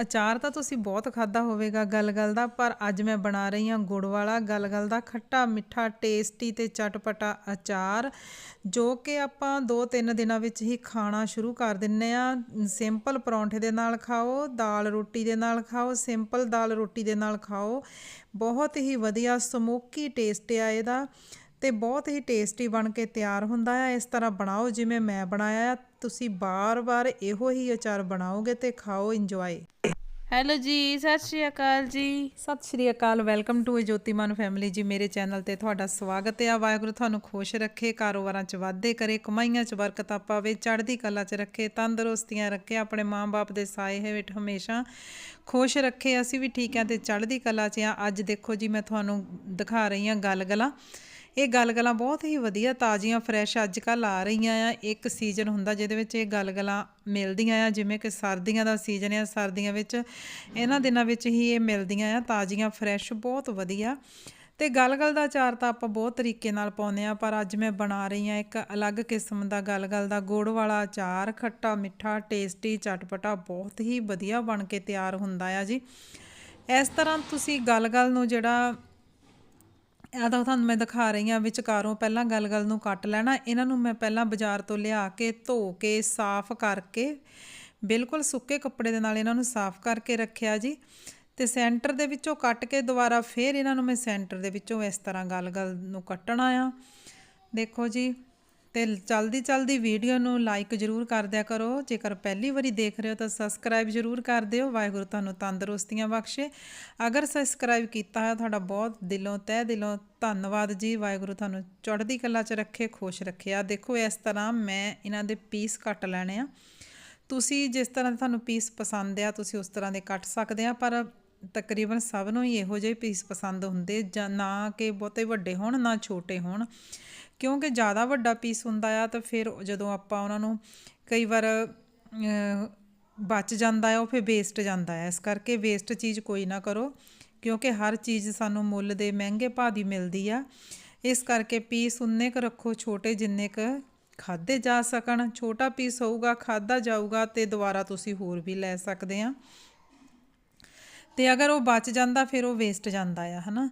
ਅਚਾਰ ਤਾਂ ਤੁਸੀਂ ਬਹੁਤ ਖਾਦਾ ਹੋਵੇਗਾ ਗਲਗਲ ਦਾ, ਪਰ ਅੱਜ ਮੈਂ ਬਣਾ ਰਹੀ ਹਾਂ ਗੁੜ ਵਾਲਾ ਗਲਗਲ ਦਾ ਖੱਟਾ ਮਿੱਠਾ ਟੇਸਟੀ ਤੇ ਚਟਪਟਾ ਅਚਾਰ, ਜੋ ਕਿ ਆਪਾਂ 2-3 ਦਿਨਾਂ ਵਿੱਚ ਹੀ ਖਾਣਾ ਸ਼ੁਰੂ ਕਰ ਦਿੰਨੇ ਆ। ਸਿੰਪਲ ਪਰੌਂਠੇ ਦੇ ਨਾਲ ਖਾਓ, ਦਾਲ ਰੋਟੀ ਦੇ ਨਾਲ ਖਾਓ, ਸਿੰਪਲ ਦਾਲ ਰੋਟੀ ਦੇ ਨਾਲ ਖਾਓ। ਬਹੁਤ ਹੀ ਵਧੀਆ ਸਮੋਕੀ ਟੇਸਟ ਆ ਇਹਦਾ। ਤੇ ਬਹੁਤ ਹੀ ਟੇਸਟੀ ਬਣ ਕੇ ਤਿਆਰ ਹੁੰਦਾ ਹੈ ਇਸ ਤਰ੍ਹਾਂ ਬਣਾਓ ਜਿਵੇਂ ਮੈਂ ਬਣਾਇਆ ਆ। ਤੁਸੀਂ ਬਾਰ-ਬਾਰ ਇਹੋ ਹੀ ਅਚਾਰ ਬਣਾਓਗੇ ਤੇ ਖਾਓ ਇੰਜੋਏ ਹੈਲੋ ਜੀ ਸਤਿ Sri Akal ji. Sat Sri Akal welcome to Jotiman family ਜੀ ਮੇਰੇ ਚੈਨਲ ਤੇ ਤੁਹਾਡਾ ਸਵਾਗਤ ਹੈ ਵਾਹਿਗੁਰੂ ਤੁਹਾਨੂੰ ਖੁਸ਼ ਰੱਖੇ ਕਾਰੋਬਾਰਾਂ 'ਚ ਵਾਧੇ ਕਰੇ ਕਮਾਈਆਂ 'ਚ ਬਰਕਤਾਂ ਪਾਵੇ ਚੜ੍ਹਦੀ ਕਲਾ 'ਚ ਰੱਖੇ ਤੰਦਰੁਸਤੀਆਂ ਰੱਖੇ ਆਪਣੇ ਮਾਂ-ਬਾਪ ਦੇ ਸਾਏ ਹੇਠ ਹਮੇਸ਼ਾ ਖੁਸ਼ ਰੱਖੇ। ਅਸੀਂ ਵੀ ਠੀਕ ਹਾਂ ਤੇ ਚੜ੍ਹਦੀ ਕਲਾ 'ਚ ਆ। ਅੱਜ ਦੇਖੋ ਜੀ ਮੈਂ ਤੁਹਾਨੂੰ ਦਿਖਾ ਰਹੀ ਹਾਂ ਗਲਗਲਾਂ। ਇਹ ਗਲਗਲਾਂ ਬਹੁਤ ਹੀ ਵਧੀਆ, ਤਾਜ਼ੀਆਂ ਫਰੈਸ਼ ਅੱਜ ਕੱਲ ਆ ਰਹੀਆਂ ਆ। ਇੱਕ ਸੀਜ਼ਨ ਹੁੰਦਾ ਜਿਹਦੇ ਵਿੱਚ ਇਹ ਗਲਗਲਾਂ ਮਿਲਦੀਆਂ ਆ, ਜਿਵੇਂ ਕਿ ਸਰਦੀਆਂ ਦਾ ਸੀਜ਼ਨ ਆ, ਸਰਦੀਆਂ ਵਿੱਚ ਇਹਨਾਂ ਦਿਨਾਂ ਵਿੱਚ ਹੀ ਇਹ ਮਿਲਦੀਆਂ ਆ, ਤਾਜ਼ੀਆਂ ਫਰੈਸ਼ ਬਹੁਤ ਵਧੀਆ। ਤੇ ਗਲਗਲ ਦਾ ਅਚਾਰ ਤਾਂ ਆਪਾਂ ਬਹੁਤ ਤਰੀਕੇ ਨਾਲ ਪਾਉਂਦੇ ਆ, ਪਰ ਅੱਜ ਮੈਂ ਬਣਾ ਰਹੀ ਆ ਇੱਕ ਅਲੱਗ ਕਿਸਮ ਦਾ ਗਲਗਲ ਦਾ ਗੁੜ ਵਾਲਾ ਅਚਾਰ ਖੱਟਾ, ਮਿੱਠਾ ਟੇਸਟੀ ਚਟਪਟਾ, ਬਹੁਤ ਹੀ ਵਧੀਆ ਬਣ ਕੇ ਤਿਆਰ ਹੁੰਦਾ ਆ ਜੀ। ਇਸ ਤਰ੍ਹਾਂ ਤੁਸੀਂ ਗਲਗਲ ਨੂੰ ਜਿਹੜਾ ਇਹ ਤਾਂ ਤੁਹਾਨੂੰ ਮੈਂ ਦਿਖਾ ਰਹੀ ਹਾਂ ਵਿਚਕਾਰੋਂ ਪਹਿਲਾਂ ਗਲ-ਗਲ ਨੂੰ ਕੱਟ ਲੈਣਾ। ਇਹਨਾਂ ਨੂੰ ਮੈਂ ਪਹਿਲਾਂ ਬਾਜ਼ਾਰ ਤੋਂ ਲਿਆ ਕੇ ਧੋ ਕੇ, ਸਾਫ਼ ਕਰਕੇ, ਬਿਲਕੁਲ ਸੁੱਕੇ ਕੱਪੜੇ ਦੇ ਨਾਲ ਇਹਨਾਂ ਨੂੰ ਸਾਫ਼ ਕਰਕੇ ਰੱਖਿਆ ਜੀ। ਤੇ ਸੈਂਟਰ ਦੇ ਵਿੱਚੋਂ ਕੱਟ ਕੇ ਦੁਬਾਰਾ ਫੇਰ ਇਹਨਾਂ ਨੂੰ ਮੈਂ ਸੈਂਟਰ ਦੇ ਵਿੱਚੋਂ ਇਸ ਤਰ੍ਹਾਂ ਗਲ-ਗਲ ਨੂੰ ਕੱਟਣਾ ਆ। ਦੇਖੋ ਜੀ ਤੇ ਚਲਦੀ ਚਲਦੀ ਵੀਡੀਓ ਨੂੰ ਲਾਈਕ ਜ਼ਰੂਰ ਕਰ ਦਿਆ ਕਰੋ। ਜੇਕਰ ਪਹਿਲੀ ਵਾਰੀ ਦੇਖ ਰਹੇ ਹੋ ਤਾਂ ਸਬਸਕ੍ਰਾਈਬ ਜ਼ਰੂਰ ਕਰ ਦਿਓ। ਵਾਹਿਗੁਰੂ ਤੁਹਾਨੂੰ ਤੰਦਰੁਸਤੀਆਂ ਬਖਸ਼ੇ। ਅਗਰ ਸਬਸਕ੍ਰਾਈਬ ਕੀਤਾ ਹੈ ਤੁਹਾਡਾ ਬਹੁਤ ਦਿਲੋਂ, ਤਹਿ ਦਿਲੋਂ ਧੰਨਵਾਦ ਜੀ। ਵਾਹਿਗੁਰੂ ਤੁਹਾਨੂੰ ਚੜ੍ਹਦੀ ਕਲਾ 'ਚ ਰੱਖੇ, ਖੁਸ਼ ਰੱਖੇ। ਆ ਦੇਖੋ, ਇਸ ਤਰ੍ਹਾਂ ਮੈਂ ਇਹਨਾਂ ਦੇ ਪੀਸ ਕੱਟ ਲੈਣੇ ਆ। ਤੁਸੀਂ ਜਿਸ ਤਰ੍ਹਾਂ ਤੁਹਾਨੂੰ ਪੀਸ ਪਸੰਦ ਆ, ਤੁਸੀਂ ਉਸ ਤਰ੍ਹਾਂ ਦੇ ਕੱਟ ਸਕਦੇ ਆ, ਪਰ ਤਕਰੀਬਨ ਸਭ ਨੂੰ ਹੀ ਇਹੋ ਜਿਹੇ ਪੀਸ ਪਸੰਦ ਹੁੰਦੇ ਜਾਂ ਨਾ ਕਿ ਬਹੁਤੇ ਵੱਡੇ ਹੋਣ, ਨਾ ਛੋਟੇ ਹੋਣ। ਕਿਉਂਕਿ ਜ਼ਿਆਦਾ ਵੱਡਾ ਪੀਸ ਹੁੰਦਾ ਆ ਤਾਂ ਫਿਰ ਜਦੋਂ ਆਪਾਂ ਉਹਨਾਂ ਨੂੰ ਕਈ ਵਾਰ ਬਚ ਜਾਂਦਾ ਆ, ਉਹ ਫਿਰ ਵੇਸਟ ਜਾਂਦਾ ਹੈ ਇਸ ਕਰਕੇ ਵੇਸਟ ਚੀਜ਼ ਕੋਈ ਨਾ ਕਰੋ, ਕਿਉਂਕਿ ਹਰ ਚੀਜ਼ ਸਾਨੂੰ ਮੁੱਲ ਦੇ ਮਹਿੰਗੇ ਭਾਅ ਦੀ ਮਿਲਦੀ ਆ। ਇਸ ਕਰਕੇ ਪੀਸ ਉਨੇ ਕੁ ਰੱਖੋ, ਛੋਟੇ ਜਿੰਨੇ ਕੁ ਖਾਦੇ ਜਾ ਸਕਣ। ਛੋਟਾ ਪੀਸ ਹੋਊਗਾ ਖਾਦਾ ਜਾਊਗਾ ਤੇ ਦੁਬਾਰਾ ਤੁਸੀਂ ਹੋਰ ਵੀ ਲੈ ਸਕਦੇ ਆ। ਤੇ ਅਗਰ ਉਹ ਬਚ ਜਾਂਦਾ, ਫਿਰ ਉਹ ਵੇਸਟ ਜਾਂਦਾ ਆ, ਹਨਾ?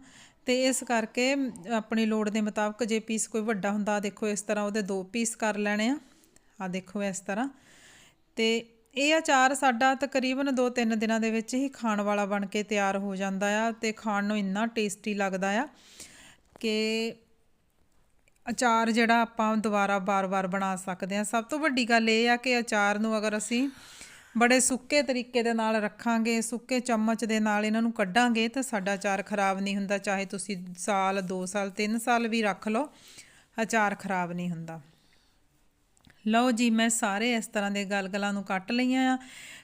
ਤੇ ਇਸ ਕਰਕੇ ਆਪਣੀ ਲੋੜ ਦੇ ਮੁਤਾਬਕ ਜੇ ਪੀਸ ਕੋਈ ਵੱਡਾ ਹੁੰਦਾ ਦੇਖੋ ਇਸ ਤਰ੍ਹਾਂ ਉਹਦੇ ਦੋ ਪੀਸ ਕਰ ਲੈਣੇ ਆ। ਆ ਦੇਖੋ ਇਸ ਤਰ੍ਹਾਂ। ਤੇ ਇਹ ਅਚਾਰ ਸਾਡਾ ਤਕਰੀਬਨ 2-3 ਦਿਨਾਂ ਦੇ ਵਿੱਚ ਹੀ ਖਾਣ ਵਾਲਾ ਬਣ ਕੇ ਤਿਆਰ ਹੋ ਜਾਂਦਾ ਆ ਤੇ ਖਾਣ ਨੂੰ ਇੰਨਾ ਟੇਸਟੀ ਲੱਗਦਾ ਆ ਕਿ ਅਚਾਰ ਜਿਹੜਾ ਆਪਾਂ ਦੁਬਾਰਾ ਬਾਰ-ਬਾਰ ਬਣਾ ਸਕਦੇ ਆ। ਸਭ ਤੋਂ ਵੱਡੀ ਗੱਲ ਇਹ ਆ ਕਿ ਅਚਾਰ ਨੂੰ ਅਗਰ ਅਸੀਂ ਬੜੇ ਸੁੱਕੇ ਤਰੀਕੇ ਦੇ ਨਾਲ ਰੱਖਾਂਗੇ, ਸੁੱਕੇ ਚਮਚ ਦੇ ਨਾਲ ਇਹਨਾਂ ਨੂੰ ਕੱਢਾਂਗੇ ਤਾਂ ਸਾਡਾ ਅਚਾਰ ਖਰਾਬ ਨਹੀਂ ਹੁੰਦਾ, ਚਾਹੇ ਤੁਸੀਂ ਸਾਲ 2 ਸਾਲ 3 ਸਾਲ ਵੀ ਰੱਖ ਲਓ, ਅਚਾਰ ਖਰਾਬ ਨਹੀਂ ਹੁੰਦਾ। ਲਓ ਜੀ, ਮੈਂ ਸਾਰੇ ਇਸ ਤਰ੍ਹਾਂ ਦੇ ਗਲਗਲਾਂ ਨੂੰ ਕੱਟ ਲਈਆਂ ਆ।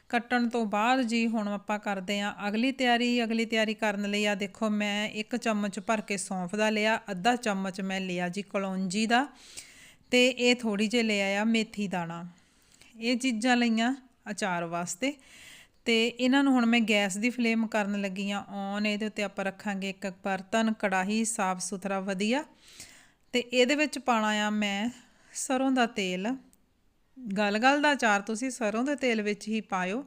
ਕੱਟਣ ਤੋਂ ਬਾਅਦ ਜੀ ਹੁਣ ਆਪਾਂ ਕਰਦੇ ਆ ਅਗਲੀ ਤਿਆਰੀ। ਅਗਲੀ ਤਿਆਰੀ ਕਰਨ ਲਈ ਆ ਦੇਖੋ, ਮੈਂ ਇੱਕ ਚਮਚ ਭਰ ਕੇ ਸੌਂਫ ਦਾ ਲਿਆ, ਅੱਧਾ ਚਮਚ ਮੈਂ ਲਿਆ ਜੀ ਕਲੌਂਜੀ ਦਾ ਤੇ ਇਹ ਥੋੜੀ ਜਿਹੀ ਲਿਆ ਆ ਮੇਥੀ ਦਾਣਾ। ਇਹ ਚੀਜ਼ਾਂ ਲਈਆਂ। ਅਚਾਰ ਵਾਸਤੇ। ਤੇ ਇਹਨਾਂ ਨੂੰ ਹੁਣ ਮੈਂ ਗੈਸ ਦੀ ਫਲੇਮ ਕਰਨ ਲੱਗੀ ਆ ਔਨ ਇਹਦੇ ਉੱਤੇ ਆਪਾਂ ਰੱਖਾਂਗੇ ਇੱਕ ਬਰਤਨ ਕੜਾਹੀ, ਸਾਫ਼ ਸੁਥਰਾ, ਵਧੀਆ। ਤੇ ਇਹਦੇ ਵਿੱਚ ਪਾਣਾ ਆ ਮੈਂ ਸਰੋਂ ਦਾ ਤੇਲ। ਗਲ-ਗਲ ਦਾ ਅਚਾਰ ਤੁਸੀਂ ਸਰੋਂ ਦੇ ਤੇਲ ਵਿੱਚ ਹੀ ਪਾਇਓ।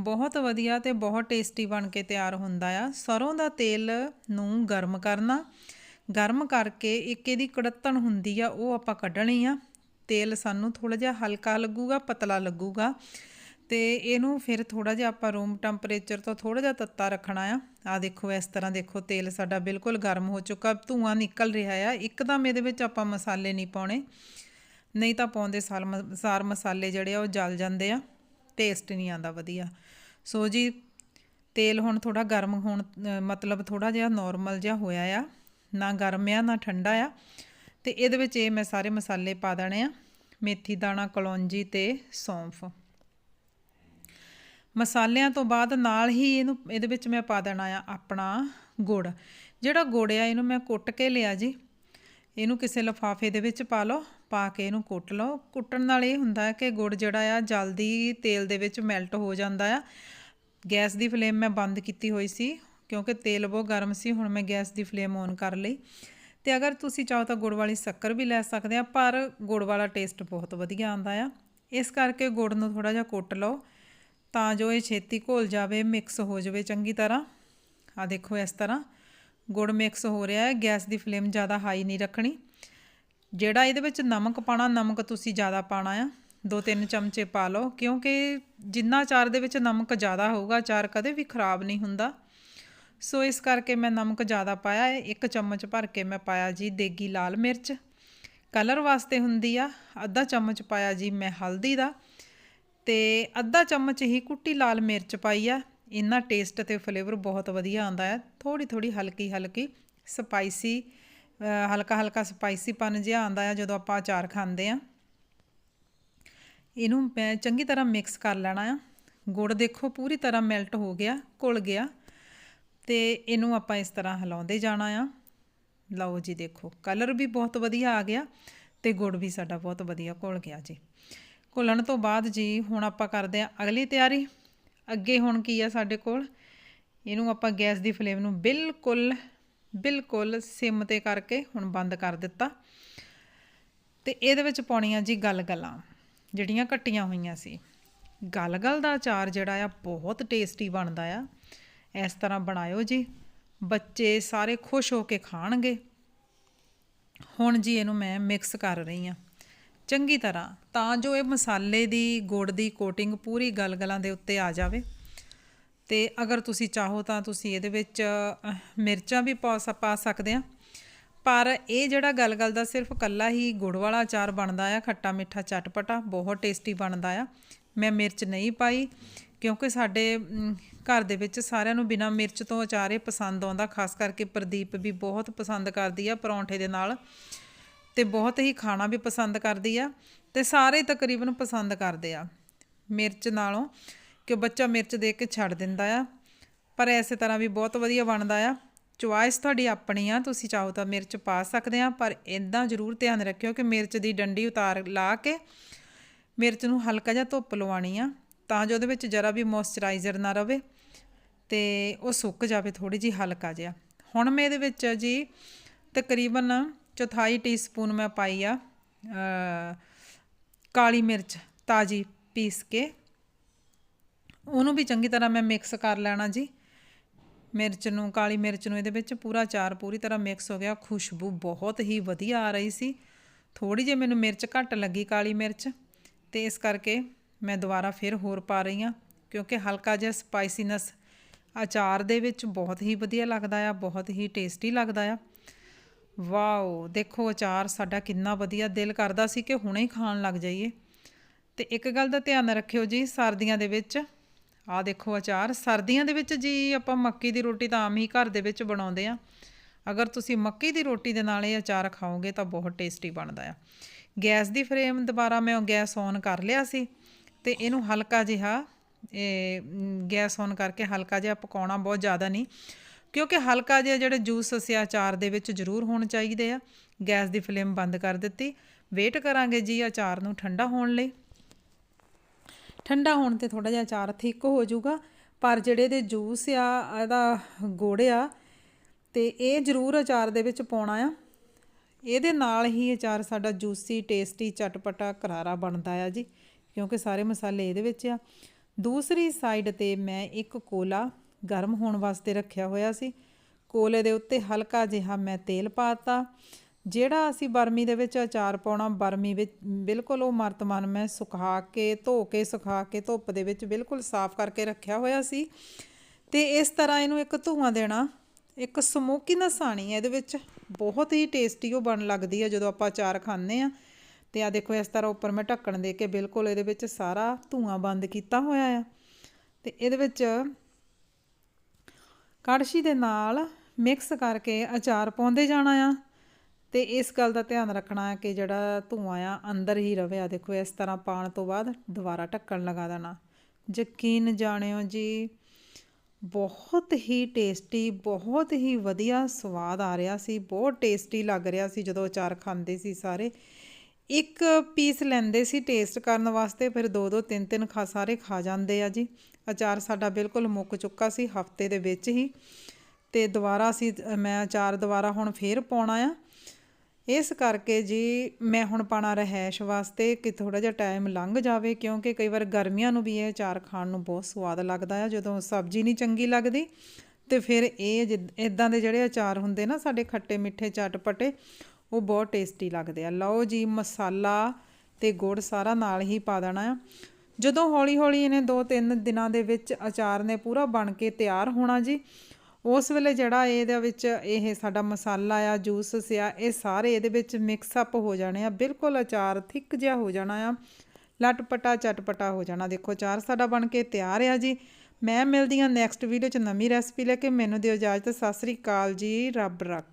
ਬਹੁਤ ਵਧੀਆ ਤੇ ਬਹੁਤ ਟੇਸਟੀ ਬਣ ਕੇ ਤਿਆਰ ਹੁੰਦਾ ਆ। ਸਰੋਂ ਦਾ ਤੇਲ ਨੂੰ ਗਰਮ ਕਰਨਾ। ਗਰਮ ਕਰਕੇ ਇੱਕ ਇਹਦੀ ਕੜਤਣ ਹੁੰਦੀ ਆ, ਉਹ ਆਪਾਂ ਕੱਢਣੀ ਆ। ਤੇਲ ਸਾਨੂੰ ਥੋੜਾ ਜਿਹਾ ਹਲਕਾ ਲੱਗੂਗਾ, ਪਤਲਾ ਲੱਗੂਗਾ। ਤੇ ਇਹਨੂੰ ਫਿਰ ਥੋੜਾ ਜਿਹਾ ਆਪਾਂ ਰੂਮ ਟੈਂਪਰੇਚਰ ਤੋਂ ਥੋੜਾ ਜਿਹਾ ਤੱਤਾ ਰੱਖਣਾ ਆ। ਆ ਦੇਖੋ, ਇਸ ਤਰ੍ਹਾਂ ਦੇਖੋ, ਤੇਲ ਸਾਡਾ ਬਿਲਕੁਲ ਗਰਮ ਹੋ ਚੁੱਕਾ, ਧੂਆਂ ਨਿਕਲ ਰਿਹਾ ਆ। ਇੱਕਦਮ ਇਹਦੇ ਵਿੱਚ ਆਪਾਂ ਮਸਾਲੇ ਨਹੀਂ ਪਾਉਣੇ। ਨਹੀਂ ਤਾਂ ਪਾਉਂਦੇ ਸਾਰ ਮਸਾਲੇ ਜਿਹੜੇ ਆ, ਉਹ ਜਲ ਜਾਂਦੇ ਆ। ਟੇਸਟ ਨਹੀਂ ਆਉਂਦਾ ਵਧੀਆ। ਸੋ ਜੀ, ਤੇਲ ਹੁਣ ਥੋੜਾ ਗਰਮ ਹੋਣ, ਮਤਲਬ ਥੋੜਾ ਜਿਹਾ ਨਾਰਮਲ ਜਿਹਾ ਹੋਇਆ ਆ। ਨਾ ਗਰਮ ਆ, ਨਾ ਠੰਡਾ ਆ। ਤੇ ਇਹਦੇ ਵਿੱਚ ਇਹ ਮੈਂ ਸਾਰੇ ਮਸਾਲੇ ਪਾ ਦੇਣੇ ਆ। ਮੇਥੀ ਦਾਣਾ, ਕਲੌਂਜੀ ਤੇ ਸੌਂਫ। ਮਸਾਲਿਆਂ ਤੋਂ ਬਾਅਦ ਨਾਲ ਹੀ ਇਹਨੂੰ, ਇਹਦੇ ਵਿੱਚ ਮੈਂ ਪਾ ਦੇਣਾ ਆ ਆਪਣਾ ਗੁੜ। ਜਿਹੜਾ ਗੁੜ ਆ, ਇਹਨੂੰ ਮੈਂ ਕੁੱਟ ਕੇ ਲਿਆ ਜੀ। ਇਹਨੂੰ ਕਿਸੇ ਲਫਾਫੇ ਦੇ ਵਿੱਚ ਪਾ ਲਓ, ਪਾ ਕੇ ਇਹਨੂੰ ਕੁੱਟ ਲਓ। ਕੁੱਟਣ ਨਾਲ ਇਹ ਹੁੰਦਾ ਕਿ ਗੁੜ ਜਿਹੜਾ ਆ, ਜਲਦੀ ਤੇਲ ਦੇ ਵਿੱਚ ਮੈਲਟ ਹੋ ਜਾਂਦਾ ਆ। ਗੈਸ ਦੀ ਫਲੇਮ ਮੈਂ ਬੰਦ ਕੀਤੀ ਹੋਈ ਸੀ, ਕਿਉਂਕਿ ਤੇਲ ਬਹੁਤ ਗਰਮ ਸੀ, ਹੁਣ ਮੈਂ ਗੈਸ ਦੀ ਫਲੇਮ ਔਨ ਕਰ ਲਈ। ਤੇ ਅਗਰ ਤੁਸੀਂ ਚਾਹੋ ਤਾਂ ਗੁੜ ਵਾਲੀ ਸ਼ੱਕਰ ਵੀ ਲੈ ਸਕਦੇ ਆ, ਪਰ ਗੁੜ ਵਾਲਾ ਟੇਸਟ ਬਹੁਤ ਵਧੀਆ ਆਉਂਦਾ ਆ। ਇਸ ਕਰਕੇ ਗੁੜ ਨੂੰ ਥੋੜਾ ਜਿਹਾ ਕੁੱਟ ਲਓ। ਤਾਂ ਜੋ ਇਹ ਛੇਤੀ ਘੁਲ ਜਾਵੇ ਮਿਕਸ ਹੋ ਜਾਵੇ ਚੰਗੀ ਤਰ੍ਹਾਂ। ਆ ਦੇਖੋ ਇਸ ਤਰ੍ਹਾਂ। ਗੁੜ ਮਿਕਸ ਹੋ ਰਿਹਾ ਹੈ। ਗੈਸ ਦੀ ਫਲੇਮ ਜ਼ਿਆਦਾ ਹਾਈ ਨਹੀਂ ਰੱਖਣੀ। ਜਿਹੜਾ ਇਹਦੇ ਵਿੱਚ ਨਮਕ ਪਾਣਾ ਨਮਕ ਤੁਸੀਂ ਜ਼ਿਆਦਾ ਪਾਣਾ ਆ। ਦੋ ਤਿੰਨ ਚਮਚੇ ਪਾ ਲਓ, ਕਿਉਂਕਿ ਜਿੰਨਾ ਚਾਰ ਦੇ ਵਿੱਚ ਨਮਕ ਜ਼ਿਆਦਾ ਹੋਊਗਾ, ਚਾਰ ਕਦੇ ਵੀ ਖਰਾਬ ਨਹੀਂ ਹੁੰਦਾ। ਸੋ ਇਸ ਕਰਕੇ ਮੈਂ ਨਮਕ ਜ਼ਿਆਦਾ ਪਾਇਆ ਹੈ। ਇੱਕ ਚਮਚ ਭਰ ਕੇ ਮੈਂ ਪਾਇਆ ਜੀ ਦੇਗੀ ਲਾਲ ਮਿਰਚ। ਕਲਰ ਵਾਸਤੇ ਹੁੰਦੀ ਆ। ਅੱਧਾ ਚਮਚ ਪਾਇਆ ਜੀ ਮੈਂ ਹਲਦੀ ਦਾ। ਤੇ ਅੱਧਾ ਚਮਚ ਹੀ ਕੁੱਟੀ ਲਾਲ ਮਿਰਚ ਪਾਈ ਆ। ਇਹਨਾਂ ਟੇਸਟ ਤੇ ਫਲੇਵਰ ਬਹੁਤ ਵਧੀਆ ਆਉਂਦਾ ਹੈ ਥੋੜੀ ਥੋੜੀ ਹਲਕੀ ਹਲਕੀ ਸਪਾਈਸੀ ਹਲਕਾ ਹਲਕਾ ਸਪਾਈਸੀਪਨ ਜਿਹਾ ਆਉਂਦਾ ਆ ਜਦੋਂ ਆਪਾਂ ਅਚਾਰ ਖਾਂਦੇ ਆ। ਇਹਨੂੰ ਮੈਂ ਚੰਗੀ ਤਰ੍ਹਾਂ ਮਿਕਸ ਕਰ ਲੈਣਾ ਆ। ਗੁੜ ਦੇਖੋ ਪੂਰੀ ਤਰ੍ਹਾਂ ਮੈਲਟ ਹੋ ਗਿਆ, ਘੁਲ ਗਿਆ ਤੇ ਇਹਨੂੰ ਆਪਾਂ ਇਸ ਤਰ੍ਹਾਂ ਹਿਲਾਉਂਦੇ ਜਾਣਾ ਆ। ਲਓ ਜੀ ਦੇਖੋ ਕਲਰ ਵੀ ਬਹੁਤ ਵਧੀਆ ਆ ਗਿਆ ਤੇ ਗੁੜ ਵੀ ਸਾਡਾ ਬਹੁਤ ਵਧੀਆ ਘੁਲ ਗਿਆ ਜੀ। ਘੁਲਣ ਤੋਂ ਬਾਅਦ ਜੀ ਹੁਣ ਆਪਾਂ ਕਰਦੇ ਆ ਅਗਲੀ ਤਿਆਰੀ। ਅੱਗੇ ਹੁਣ ਕੀ ਆ ਸਾਡੇ ਕੋਲ? ਇਹਨੂੰ ਆਪਾਂ ਗੈਸ ਦੀ ਫਲੇਮ ਨੂੰ ਬਿਲਕੁਲ ਬਿਲਕੁਲ ਸਿਮ ਤੇ ਕਰਕੇ ਹੁਣ ਬੰਦ ਕਰ ਦਿੱਤਾ। ਤੇ ਇਹਦੇ ਵਿੱਚ ਪਾਉਣੀਆਂ ਜੀ ਗਲਗਲਾਂ, ਜਿਹੜੀਆਂ ਕੱਟੀਆਂ ਹੋਈਆਂ ਸੀ। ਗਲਗਲ ਦਾ ਅਚਾਰ ਜਿਹੜਾ ਆ ਬਹੁਤ ਟੇਸਟੀ ਬਣਦਾ ਆ। ਇਸ ਤਰ੍ਹਾਂ ਬਣਾਇਓ ਜੀ, ਬੱਚੇ ਸਾਰੇ ਖੁਸ਼ ਹੋ ਕੇ ਖਾਣਗੇ। ਹੁਣ ਜੀ ਇਹਨੂੰ ਮੈਂ ਮਿਕਸ ਕਰ ਰਹੀ ਆ ਚੰਗੀ ਤਰ੍ਹਾਂ ਤਾਂ ਜੋ ਇਹ ਮਸਾਲੇ ਦੀ, ਗੁੜ ਦੀ ਕੋਟਿੰਗ ਪੂਰੀ ਗਲਗਲਾਂ ਦੇ ਉੱਤੇ ਆ ਜਾਵੇ। ਤੇ ਅਗਰ ਤੁਸੀਂ ਚਾਹੋ ਤਾਂ ਤੁਸੀਂ ਇਹਦੇ ਵਿੱਚ ਮਿਰਚਾਂ ਵੀ ਪਾ ਸਕਦੇ ਆ। ਪਰ ਇਹ ਜਿਹੜਾ ਗਲਗਲ ਦਾ ਸਿਰਫ ਕੱਲਾ ਹੀ ਗੁੜ ਵਾਲਾ ਅਚਾਰ ਬਣਦਾ ਆ, ਖੱਟਾ ਮਿੱਠਾ ਚਟਪਟਾ, ਬਹੁਤ ਟੇਸਟੀ ਬਣਦਾ ਆ। ਮੈਂ ਮਿਰਚ ਨਹੀਂ ਪਾਈ, ਕਿਉਂਕਿ ਸਾਡੇ ਘਰ ਦੇ ਵਿੱਚ ਸਾਰਿਆਂ ਨੂੰ ਬਿਨਾ ਮਿਰਚ ਤੋਂ ਅਚਾਰ ਇਹ ਪਸੰਦ ਆਉਂਦਾ, ਖਾਸ ਕਰਕੇ ਪ੍ਰਦੀਪ ਵੀ ਬਹੁਤ ਪਸੰਦ ਕਰਦੀ ਆ ਪਰੌਂਠੇ ਦੇ ਨਾਲ। ਤੇ ਬਹੁਤ ਹੀ ਖਾਣਾ ਵੀ ਪਸੰਦ ਕਰਦੀ ਆ ਤੇ ਸਾਰੇ ਤਕਰੀਬਨ ਪਸੰਦ ਕਰਦੇ ਆ ਮਿਰਚ ਨਾਲੋਂ, ਕਿ ਬੱਚਾ ਮਿਰਚ ਦੇ ਕੇ ਛੱਡ ਦਿੰਦਾ ਆ। ਪਰ ਐਸੇ ਤਰ੍ਹਾਂ ਵੀ ਬਹੁਤ ਵਧੀਆ ਬਣਦਾ ਆ। ਚੁਆਇਸ ਤੁਹਾਡੀ ਆਪਣੀ ਆ, ਤੁਸੀਂ ਚਾਹੋ ਤਾਂ ਮਿਰਚ ਪਾ ਸਕਦੇ ਆ, ਪਰ ਇਦਾਂ ਜ਼ਰੂਰ ਧਿਆਨ ਰੱਖਿਓ ਕਿ ਮਿਰਚ ਦੀ ਡੰਡੀ ਉਤਾਰ ਲਾ ਕੇ ਮਿਰਚ ਨੂੰ ਹਲਕਾ ਜਿਹਾ ਧੁੱਪ ਲਵਾਉਣੀ ਆ, ਤਾਂ ਜੋ ਉਹਦੇ ਵਿੱਚ ਜਰਾ ਵੀ ਮੋਇਸਚਰਾਈਜ਼ਰ ਨਾ ਰਵੇ ਤੇ ਉਹ ਸੁੱਕ ਜਾਵੇ ਥੋੜੀ ਜੀ ਹਲਕਾ ਜਿਹਾ। ਹੁਣ ਮੈਂ ਇਹਦੇ ਵਿੱਚ ਜੀ ਤਕਰੀਬਨ ਚੌਥਾਈ ਟੀਸਪੂਨ ਮੈਂ ਪਾਈ ਆ ਕਾਲੀ ਮਿਰਚ ਤਾਜੀ ਪੀਸ ਕੇ। ਉਹਨੂੰ ਵੀ ਚੰਗੀ ਤਰ੍ਹਾਂ ਮੈਂ ਮਿਕਸ ਕਰ ਲੈਣਾ ਜੀ। ਮਿਰਚ ਨੂੰ, ਕਾਲੀ ਮਿਰਚ ਨੂੰ ਇਹਦੇ ਵਿੱਚ ਪੂਰਾ ਚਾਰ ਪੂਰੀ ਤਰ੍ਹਾਂ ਮਿਕਸ ਹੋ ਗਿਆ। ਖੁਸ਼ਬੂ ਬਹੁਤ ਹੀ ਵਧੀਆ ਆ ਰਹੀ ਸੀ। ਥੋੜੀ ਜਿਹੀ ਮੈਨੂੰ ਮਿਰਚ ਘੱਟ ਲੱਗੀ ਕਾਲੀ ਮਿਰਚ ਤੇ ਇਸ ਕਰਕੇ ਮੈਂ ਦੁਬਾਰਾ ਫਿਰ ਹੋਰ ਪਾ ਰਹੀ ਹਾਂ, ਕਿਉਂਕਿ ਹਲਕਾ ਜਿਹਾ ਸਪਾਈਸੀਨੈਸ ਅਚਾਰ ਦੇ ਵਿੱਚ ਬਹੁਤ ਹੀ ਵਧੀਆ ਲੱਗਦਾ ਆ, ਬਹੁਤ ਹੀ ਟੇਸਟੀ ਲੱਗਦਾ ਆ। ਵਾਓ, ਦੇਖੋ ਅਚਾਰ ਸਾਡਾ ਕਿੰਨਾ ਵਧੀਆ ਦਿਲ ਕਰਦਾ ਸੀ ਕਿ ਹੁਣੇ ਹੀ ਖਾਣ ਲੱਗ ਜਾਈਏ। ਤੇ ਇੱਕ ਗੱਲ ਦਾ ਧਿਆਨ ਰੱਖਿਓ ਜੀ, ਸਰਦੀਆਂ ਦੇ ਵਿੱਚ, ਆਹ ਦੇਖੋ ਅਚਾਰ ਸਰਦੀਆਂ ਦੇ ਵਿੱਚ ਜੀ ਆਪਾਂ ਮੱਕੀ ਦੀ ਰੋਟੀ ਤਾਂ ਆਮ ਹੀ ਘਰ ਦੇ ਵਿੱਚ ਬਣਾਉਂਦੇ ਆ ਅਗਰ ਤੁਸੀਂ ਮੱਕੀ ਦੀ ਰੋਟੀ ਦੇ ਨਾਲ ਇਹ ਅਚਾਰ ਖਾਓਗੇ ਤਾਂ ਬਹੁਤ ਟੇਸਟੀ ਬਣਦਾ ਆ। ਗੈਸ ਦੀ ਫਰੇਮ ਦੁਬਾਰਾ ਮੈਂ ਗੈਸ ਔਨ ਕਰ ਲਿਆ ਸੀ ਤੇ ਇਹਨੂੰ ਹਲਕਾ ਜਿਹਾ, ਇਹ, ਗੈਸ ਔਨ ਕਰਕੇ ਹਲਕਾ ਜਿਹਾ ਪਕਾਉਣਾ ਬਹੁਤ ਜ਼ਿਆਦਾ ਨਹੀਂ। ਕਿਉਂਕਿ ਹਲਕਾ ਜਿਹਾ ਜਿਹੜੇ ਜੂਸ ਅਸੀਂ ਅਚਾਰ ਦੇ ਵਿੱਚ ਜ਼ਰੂਰ ਹੋਣ ਚਾਹੀਦੇ ਆ। ਗੈਸ ਦੀ ਫਲੇਮ ਬੰਦ ਕਰ ਦਿੱਤੀ। ਵੇਟ ਕਰਾਂਗੇ ਜੀ ਅਚਾਰ ਨੂੰ ਠੰਡਾ ਹੋਣ ਲਈ। ਠੰਡਾ ਹੋਣ ਤੇ ਥੋੜਾ ਜਿਹਾ ਅਚਾਰ ਥਿੱਕ ਹੋ ਜਾਊਗਾ। ਪਰ ਜਿਹੜੇ ਇਹਦੇ ਜੂਸ ਆ, ਇਹਦਾ ਗੁੜ ਆ, ਤੇ ਇਹ ਜ਼ਰੂਰ ਅਚਾਰ ਦੇ ਵਿੱਚ ਪਾਉਣਾ ਆ। ਇਹਦੇ ਨਾਲ ਹੀ ਅਚਾਰ ਸਾਡਾ ਜੂਸੀ, ਟੇਸਟੀ, ਚਟਪਟਾ, ਕਰਾਰਾ ਬਣਦਾ ਆ ਜੀ। ਕਿਉਂਕਿ ਸਾਰੇ ਮਸਾਲੇ ਇਹਦੇ ਵਿੱਚ ਆ। ਦੂਸਰੀ ਸਾਈਡ ਤੇ ਮੈਂ ਇੱਕ ਕੋਲਾ ਗਰਮ ਹੋਣ ਵਾਸਤੇ ਰੱਖਿਆ ਹੋਇਆ ਸੀ। ਕੋਲੇ ਦੇ ਉੱਤੇ ਹਲਕਾ ਜਿਹਾ ਮੈਂ ਤੇਲ ਪਾਤਾ। ਜਿਹੜਾ ਅਸੀਂ ਬਰਮੀ ਦੇ ਵਿੱਚ ਅਚਾਰ ਪਾਉਣਾ, ਬਰਮੀ ਵਿੱਚ ਬਿਲਕੁਲ ਉਹ ਮਰਤਮਾਨ ਮੈਂ ਸੁਕਾ ਕੇ, ਧੋ ਕੇ, ਸੁਕਾ ਕੇ, ਧੁੱਪ ਦੇ ਵਿੱਚ ਬਿਲਕੁਲ ਸਾਫ਼ ਕਰਕੇ ਰੱਖਿਆ ਹੋਇਆ ਸੀ। ਤੇ ਇਸ ਤਰ੍ਹਾਂ ਇਹਨੂੰ ਇੱਕ ਧੂਆਂ ਦੇਣਾ, ਇੱਕ ਸਮੋਕੀਨੈਸ ਆਣੀ ਹੈ, ਇਹਦੇ ਵਿੱਚ ਬਹੁਤ ਹੀ ਟੇਸਟੀ ਉਹ ਬਣ ਲੱਗਦੀ ਹੈ ਜਦੋਂ ਆਪਾਂ ਅਚਾਰ ਖਾਂਦੇ ਆ ਤੇ ਆ ਦੇਖੋ, ਇਸ ਤਰ੍ਹਾਂ ਉੱਪਰ ਮੈਂ ਢੱਕਣ ਦੇ ਕੇ ਬਿਲਕੁਲ ਇਹਦੇ ਵਿੱਚ ਸਾਰਾ ਧੂਆਂ ਬੰਦ ਕੀਤਾ ਹੋਇਆ ਆ। ਤੇ ਇਹਦੇ ਵਿੱਚ ਕੜਛੀ ਦੇ ਨਾਲ ਮਿਕਸ ਕਰਕੇ ਅਚਾਰ ਪਾਉਂਦੇ ਜਾਣਾ ਆ ਤੇ ਇਸ ਗੱਲ ਦਾ ਧਿਆਨ ਰੱਖਣਾ ਹੈ ਕਿ ਜਿਹੜਾ ਧੂਆਂ ਆ, ਅੰਦਰ ਹੀ ਰਵੇ। ਆ ਦੇਖੋ, ਇਸ ਤਰ੍ਹਾਂ ਪਾਣ ਤੋਂ ਬਾਅਦ ਦੁਬਾਰਾ ਢੱਕਣ ਲਗਾ ਦੇਣਾ। ਯਕੀਨ ਜਾਣਿਓ ਜੀ, ਬਹੁਤ ਹੀ ਟੇਸਟੀ ਬਹੁਤ ਹੀ ਵਧੀਆ ਸਵਾਦ ਆ ਰਿਹਾ ਸੀ। ਬਹੁਤ ਟੇਸਟੀ ਲੱਗ ਰਿਹਾ ਸੀ ਜਦੋਂ ਅਚਾਰ ਖਾਂਦੇ ਸੀ ਸਾਰੇ। ਇੱਕ ਪੀਸ ਲੈਂਦੇ ਸੀ ਟੇਸਟ ਕਰਨ ਵਾਸਤੇ, ਫਿਰ ਦੋ ਦੋ ਤਿੰਨ ਤਿੰਨ ਖਾ, ਸਾਰੇ ਖਾ ਜਾਂਦੇ ਆ ਜੀ। ਅਚਾਰ ਸਾਡਾ ਬਿਲਕੁਲ ਮੁੱਕ ਚੁੱਕਾ ਸੀ, ਹਫ਼ਤੇ ਦੇ ਵਿੱਚ ਹੀ। ਤੇ ਦੁਬਾਰਾ ਅਸੀਂ, ਮੈਂ ਅਚਾਰ ਦੁਬਾਰਾ ਹੁਣ ਫੇਰ ਪਾਉਣਾ ਆ। ਇਸ ਕਰਕੇ ਜੀ ਮੈਂ ਹੁਣ ਪਾਣਾ ਰਹਿਸ਼ ਵਾਸਤੇ ਕਿ ਥੋੜਾ ਜਿਹਾ ਟਾਈਮ ਲੰਘ ਜਾਵੇ, ਕਿਉਂਕਿ ਕਈ ਵਾਰ ਗਰਮੀਆਂ ਨੂੰ ਵੀ ਇਹ ਅਚਾਰ ਖਾਣ ਨੂੰ ਬਹੁਤ ਸਵਾਦ ਲੱਗਦਾ ਆ। ਜਦੋਂ ਸਬਜ਼ੀ ਨਹੀਂ ਚੰਗੀ ਲੱਗਦੀ, ਤੇ ਫਿਰ ਇਹ ਇਦਾਂ ਦੇ ਜਿਹੜੇ ਅਚਾਰ ਹੁੰਦੇ ਨਾ ਸਾਡੇ ਖੱਟੇ ਮਿੱਠੇ ਚਟਪਟੇ, ਉਹ ਬਹੁਤ ਟੇਸਟੀ ਲੱਗਦੇ ਆ। ਲਓ ਜੀ, ਮਸਾਲਾ ਤੇ ਗੁੜ ਸਾਰਾ ਨਾਲ ਹੀ ਪਾ ਦੇਣਾ ਆ। ਜਦੋਂ ਹੌਲੀ ਹੌਲੀ ਇਹਨੇ 2-3 ਦਿਨਾਂ ਦੇ ਵਿੱਚ ਅਚਾਰ ਨੇ ਪੂਰਾ ਬਣ ਕੇ ਤਿਆਰ ਹੋਣਾ ਜੀ, ਉਸ ਵੇਲੇ ਜਿਹੜਾ ਇਹਦੇ ਵਿੱਚ ਇਹ ਸਾਡਾ ਮਸਾਲਾ ਆ ਜੂਸਸ ਆ, ਇਹ ਸਾਰੇ ਇਹਦੇ ਵਿੱਚ ਮਿਕਸ ਅਪ ਹੋ ਜਾਣੇ ਆ, ਬਿਲਕੁਲ ਅਚਾਰ ਥਿੱਕ ਜਿਹਾ ਹੋ ਜਾਣਾ ਆ, ਲਟਪਟਾ ਚਟਪਟਾ ਹੋ ਜਾਣਾ। ਦੇਖੋ, ਅਚਾਰ ਸਾਡਾ ਬਣ ਕੇ ਤਿਆਰ ਆ ਜੀ। ਮੈਂ ਮਿਲਦੀ ਹਾਂ ਨੈਕਸਟ ਵੀਡੀਓ 'ਚ ਨਵੀਂ ਰੈਸਪੀ ਲੈ ਕੇ। ਮੈਨੂੰ ਦਿਓ ਇਜਾਜ਼ਤ। ਸਤਿ ਸ੍ਰੀ ਅਕਾਲ ਜੀ। ਰੱਬ ਰੱਖ।